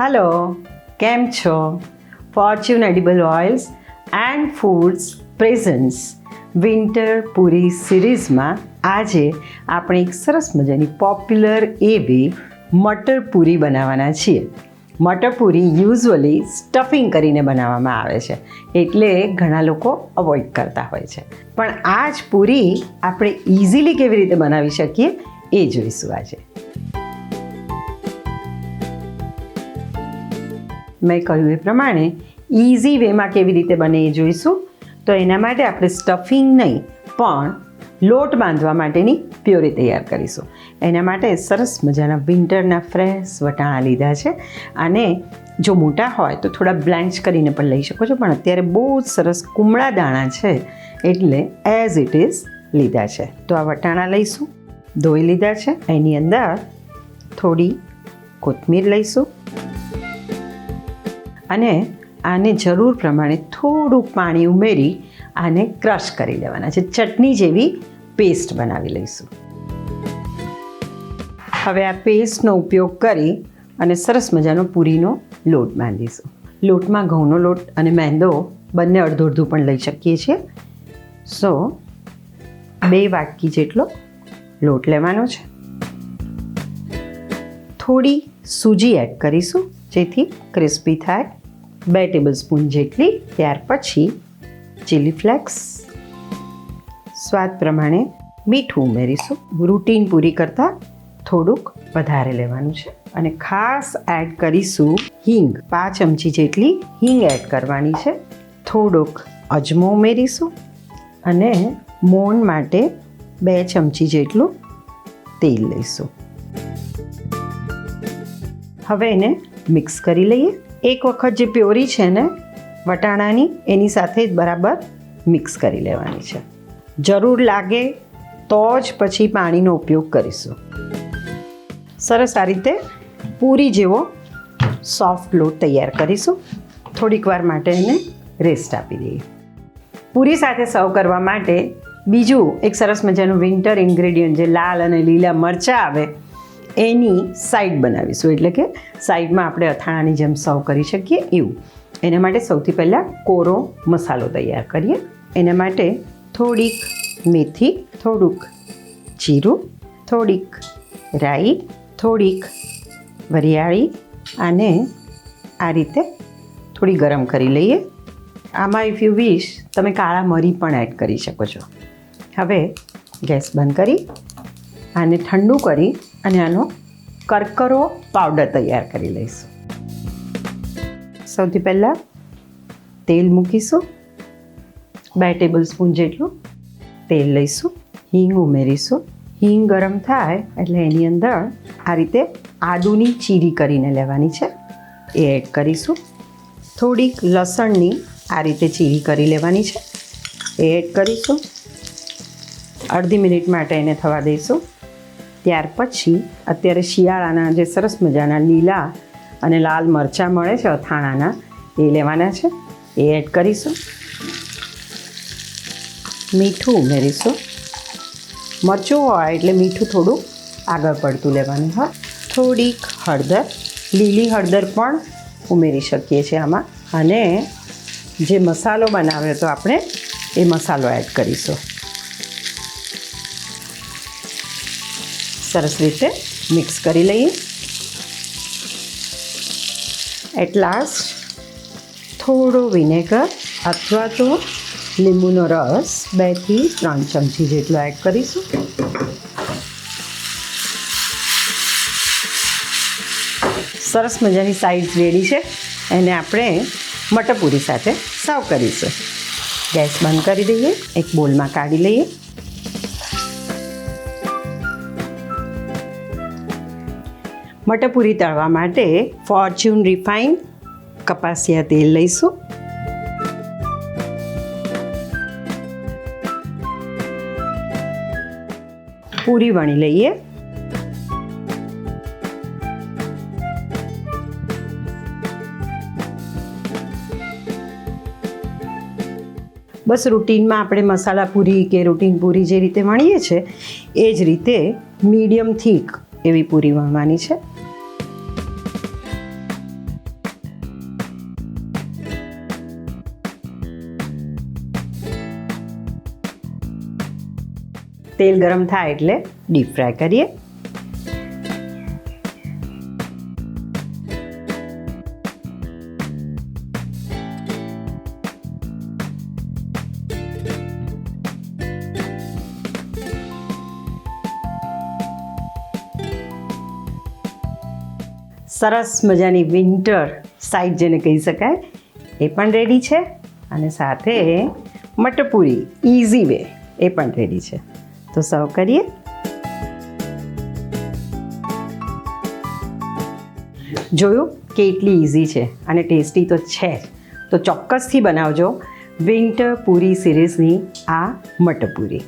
Hello કેમ છો? Fortune edible oils and foods presents winter puri સિરીઝમાં આજે આપણે એક સરસ મજાની પોપ્યુલર એવી મટર પૂરી બનાવવાના છીએ. મટર પૂરી યુઝઅલી સ્ટફિંગ કરીને બનાવવામાં આવે છે, એટલે ઘણા લોકો અવોઇડ કરતા હોય છે. પણ આ જ પૂરી આપણે ઇઝીલી કેવી રીતે બનાવી શકીએ એ જોઈશું આજે. મેં કહ્યું એ પ્રમાણે ઇઝી વેમાં કેવી રીતે બને એ જોઈશું. તો એના માટે આપણે સ્ટફિંગ નહીં, પણ લોટ બાંધવા માટેની પ્યોરી તૈયાર કરીશું. એના માટે સરસ મજાના વિન્ટરના ફ્રેશ વટાણા લીધા છે. અને જો મોટા હોય તો થોડા બ્લેન્ચ કરીને પણ લઈ શકો છો, પણ અત્યારે બહુ જ સરસ કુમળા દાણા છે, એટલે એઝ ઇટ ઇઝ લીધા છે. તો આ વટાણા લઈશું, ધોઈ લીધા છે. એની અંદર થોડી કોથમીર લઈશું અને આને જરૂર પ્રમાણે થોડુંક પાણી ઉમેરી આને ક્રશ કરી લેવાના છે. ચટણી જેવી પેસ્ટ બનાવી લઈશું. હવે આ પેસ્ટનો ઉપયોગ કરી અને સરસ મજાનો પૂરીનો લોટ બાંધીશું. લોટમાં ઘઉંનો લોટ અને મેંદો બંને અડધો અડધું પણ લઈ શકીએ છીએ. સો બે વાટકી જેટલો લોટ લેવાનો છે. થોડી સૂજી એડ કરીશું. જેથી ક્રિસ્પી થાય. બે ટેબલ સ્પૂન જેટલી, ત્યાર પછી ચીલી ફ્લેક્સ સ્વાદ પ્રમાણે મીઠું ઉમેરીશું. રૂટીન પૂરી કરતાં થોડુંક વધારે લેવાનું છે. અને ખાસ એડ કરીશું હિંગ. પાંચ ચમચી જેટલી હિંગ એડ કરવાની છે. થોડોક અજમો ઉમેરીશું. અને મોણ માટે બે ચમચી જેટલું તેલ લઈશું. હવે એને મિક્સ કરી લઈએ. એક વખત જે પ્યોરી છે ને, વટાણાની, એની સાથે જ બરાબર મિક્સ કરી લેવાની છે. જરૂર લાગે તો જ પછી પાણીનો ઉપયોગ કરીશું. સરસ આ રીતે પૂરી જેવો સોફ્ટ લોટ તૈયાર કરીશું. થોડીક વાર માટે એને રેસ્ટ આપી દઈએ. પૂરી સાથે સર્વ કરવા માટે બીજું એક સરસ મજાનું વિન્ટર ઇન્ગ્રેડિયન્ટ જે લાલ અને લીલા મરચાં આવે એની સાઈડ બનાવીશું. એટલે કે સાઈડમાં આપણે અથાણાની જેમ સર્વ કરી શકીએ એવું. એના માટે સૌથી પહેલાં કોરો મસાલો તૈયાર કરીએ. એના માટે થોડીક મેથી, થોડુંક જીરું, થોડીક રાઈ, થોડીક વરિયાળી અને આ રીતે થોડી ગરમ કરી લઈએ. આમાં ઇફ યુ વિશ તમે કાળા મરી પણ એડ કરી શકો છો. હવે ગેસ બંધ કરી આને ઠંડુ કરી અને આનો કરકરો પાવડર તૈયાર કરી લઈશું. સૌથી પહેલાં તેલ મૂકીશું. બે ટેબલ સ્પૂન જેટલું તેલ લઈશું. હિંગ ઉમેરીશું. હિંગ ગરમ થાય એટલે એની અંદર આ રીતે આદુની ચીરી કરીને લેવાની છે. એ એડ કરીશું. થોડીક લસણની આ રીતે ચીરી કરી લેવાની છે. એ એડ કરીશું. અડધી મિનિટ માટે એને થવા દઈશું. ત્યાર પછી અત્યારે શિયાળાના જે સરસ મજાના લીલા અને લાલ મરચાં મળે છે, અથાણાના, એ લેવાના છે. એ એડ કરીશું. મીઠું ઉમેરીશું. મરચું હોય એટલે મીઠું થોડું આગળ પડતું લેવાનું હોય થોડીક હળદર, લીલી હળદર પણ ઉમેરી શકીએ છીએ આમાં. અને જે મસાલો બનાવ્યો તો આપણે, એ મસાલો એડ કરીશું. સરસ રીતે મિક્સ કરી લઈએ. એટ લાસ્ટ થોડો વિનેગર અથવા તો લીંબુનો રસ બેથી ત્રણ ચમચી જેટલો એડ કરીશું. સરસ મજાની સાઈઝ રેડી છે. એને આપણે મટરપૂરી સાથે સર્વ કરીશું. ગેસ બંધ કરી દઈએ. એક બોલમાં કાઢી લઈએ. મટરપૂરી તળવા માટે ફોર્ચ્યુન રિફાઇન કપાસિયા તેલ લઈશું. પૂરી વણી લઈએ. બસ રૂટીનમાં આપણે મસાલા પૂરી કે રૂટીન પૂરી જે રીતે વણીએ છીએ એ જ રીતે મીડિયમ થીક એવી પૂરી વણવાની છે. તેલ ગરમ થાય એટલે ડીપ ફ્રાય કરીએ. સરસ મજાની વિન્ટર સાઈડ જેને કહી શકાય, એ પણ રેડી છે. અને સાથે મટપુરી ઇઝી વે એ પણ રેડી છે. તો સર્વ કરીએ. જોયું કે એટલી ઇઝી છે અને ટેસ્ટી તો છે તો ચોક્કસથી બનાવજો વિન્ટર પૂરી સિરીઝની આ મટપુરી.